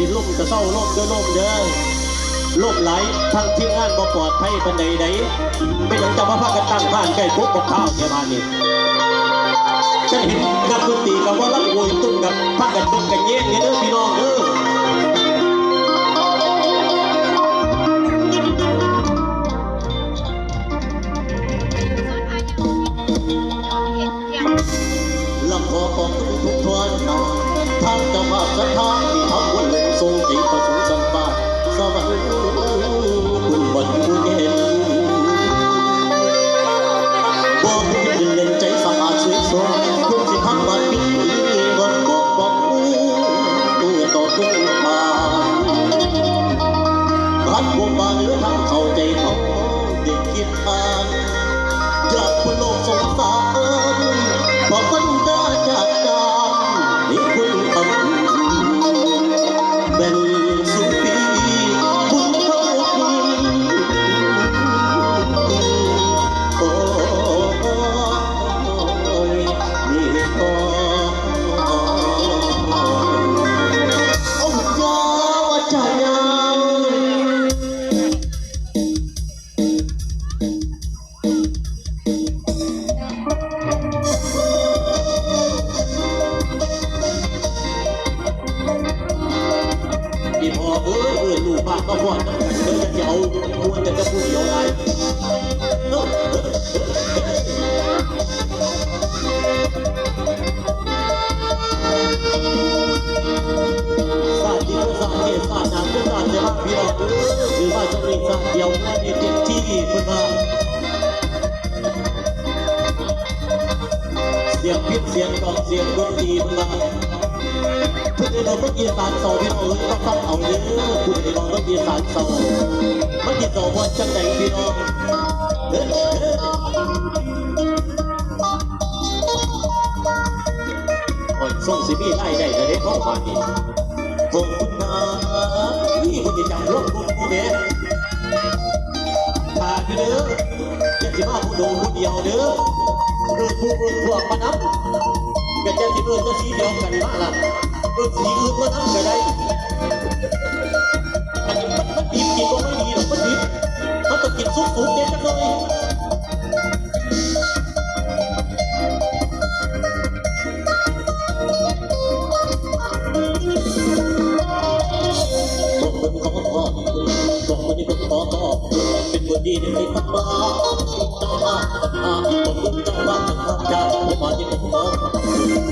สิล่มจะเศร้าล่มเด้อล่มเด้อล่มไหลทั้งที่งานบ่ปลอดภัยปันใดใดไม่ต้องจะมาพากันตั้งบ้านใกล้คุกกับข้าวแค่บ้านนี้ฉันเห็นนักดนตรีกับว่าลักโวยตุ้มกับพากันตุ้มกันเย็นเด้อพี่น้องเด้อลำขอของทุกทวนทางเจ้าภาพสถานที่ทำ ผิดทางอยากคนโลกสงสาร พี่พ่อเอ้ยเอ้ยลูกบ้าก็พ่อต้องกันเด้อจะเอาควรจะจะพูดเดียวได้เอ้อสาธิตสาเหตุสาหนังสาเดียวพี่น้องเอ้ยหรือว่าจะเป็นสาเดียวแค่นเต็มที่เพื่อนว่าเสียงพิษเสียงกองเสียงดนตรีเพื่อนว่า คุณได้ลองรถอีสานโซพี่น้องเอ้ยต้องเอาเนื้อคุณได้ลองรถอีสานโซมันกินโซวันจังไหนพี่น้องเอ้โอ้ยส่งสิพี่ไล่ได้เลยได้พ่อมาดีขอบคุณนะนี่คุณจะจำรถคุณผู้เด็กขาดเด้ออย่าสิมาผู้ดูผู้เดียวเด้อเกิดผู้อื่นพวกมานับ จะสิเอิ้นจะสีเดียวกันมาล่ะเอิ้นสีอื่นมาทำก็ได้อันนี้มันมันดิบกินก็ไม่ดีหรอกมันดิบมันต้องกินซุปสุกเนี่ยจักหน่อยบอกคนขอขอบคุณบอกคนที่คนขอขอเป็นคนดีในใจพักมาเจ้ามาอาขอบคุณเจ้ามาเจ้าผมมาที่ผมขอเป็นคนที่จะมาเจอกันเป็นคนที่จะมาเจอกันเตือนสมัครสังรรค์อีกเราสถานไม่เบาสถานใจดีไม่เบาต้อนรับเขาอาหารที่มันกินทุกที่ทำวันยังมีบุ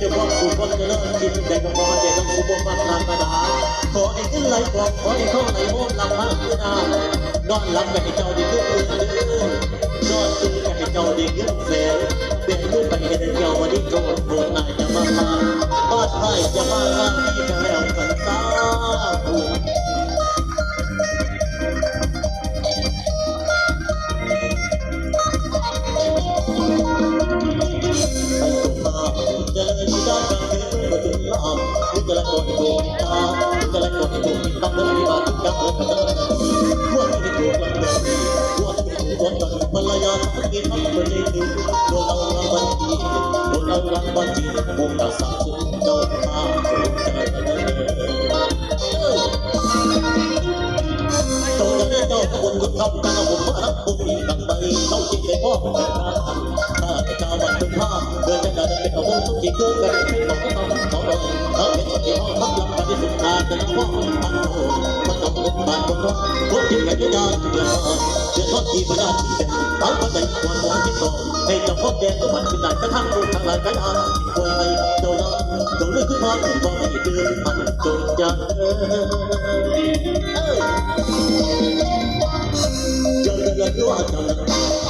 จะบอกสู่คนจะเลิกกินแต่ก็พอเด็กต้องสุบมากนานกระดาขอไอ้ขึ้นไหลกองขอไอ้เข้าไหลโมดลำมากขึ้นนานอนหลับกับให้เจ้าดีเงินเด้อนอนตื่นกับให้เจ้าดีเงินแสนเดินขึ้นไปเห็นเจ้าวันนี้โจรโกรธนายจะมามาบ้านไทยจะมาที่กันแล้วฝันสาผู้ นี่จะละคนโดน ตาจะละคนดนตาเมื่อไมาทุกอย่างเลยกันพวกที่ถูกกันเลยพวกที่ถูกกันกันภรรยาทั้งกินทั้งคนในดูโดนเองวัลจีโดนเอารางวัลจีวงตาสาวสุดเจ้าตาถูกใจเจ้าจะได้เจ้าคนบุญคำกันผมมารับบุญตั้งบเขาจิตใจพ่อเป็นทางข้าจะวันเป็นผ้าเดินจดินเป็นกระโปรงทุกที่เกิดต่อกก็ต้องเขาลงเขาเป็นคนที่ห้องพักลำบากที่สุดอาจจะต้องพังโง่มันต้องเป็นบ้านคนน้องพวกที่ไม่ได้ยานเดือดร้อนเดือดร้อนที่พยานที่เป็นเขาก็ใจควรหวังที่โตให้เจ้าพ่อแดงก็มันเป็นหลานกระทั่งลูกทางหลานกันอาป่วยให้เจ้าล้านเจ้าลือกขึ้นมาถึงบ่ให้เดือนมันจนจะเออเออ Jangan lupa jangan เดินจากหลับหูทำเอ้ยอยากเจ้าสบายลูกหลานอยากได้มาเหมือนกับบนคนสุดท้ายอยากให้นักลงไปยังปีเพียงละไม่ควรพลาดเพียงละไม่ควรพลาดก็ขอให้ต้องยิงสุขีอยู่ในขบวนตัวดีอยู่ในขบวนผู้ดีพอให้ฟังนี้มันรวยทุกอย่างตอนนั้น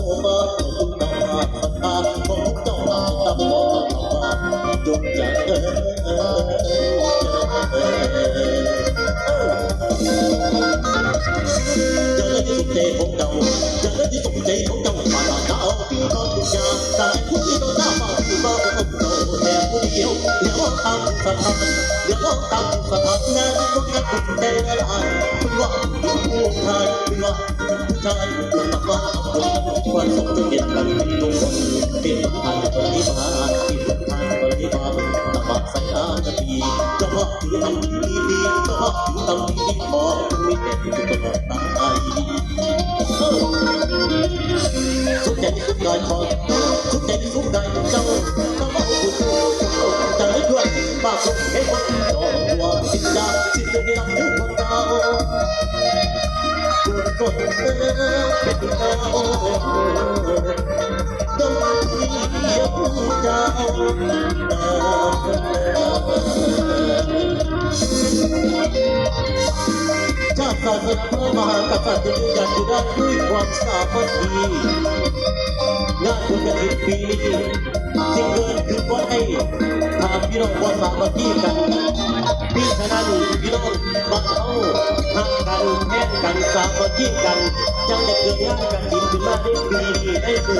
ใจของเจ้าจะได้สุขใจของเจ้ามาเจ้าพี่ก็ทุกอย่างแต่ผู้ที่โดนห้อมาของเจ้าแต่ผู้เดียวเดี๋ยวทำสถานเดี๋ยวทำสถานนั้นก็แค่คุณแต่ละอันคุณว่าผู้ชายคุณว่าผู้ชายคุณมาว่าวามสุขจะเห็นกันลงเป็นทาปฏิบัติที่างปฏิบัติตบใส่อาจะดีจะว่าถือทำดีดีจะว่าถือทำดี ดีพอไม่เป็นตลอดตายสุขใจที่สุดกายทองสุขใจที่สุดกายเจ้าต้องม ศาสนาพระมหากษัตริย์จะยืนหยัดอยู่ด้ด้วยความสามัคคีงานบุญกระถิ่นปีนี้สิ่งเกินคือว่าให้ทางพี่น้องว่าสามัคคีกันพี่ชนะดูพี่น้องบ้าเขาหักกันแม่นกันสามัคคีกันจังจะเกิดงานกระถิ่นขึ้นมาได้ปีได้เกิด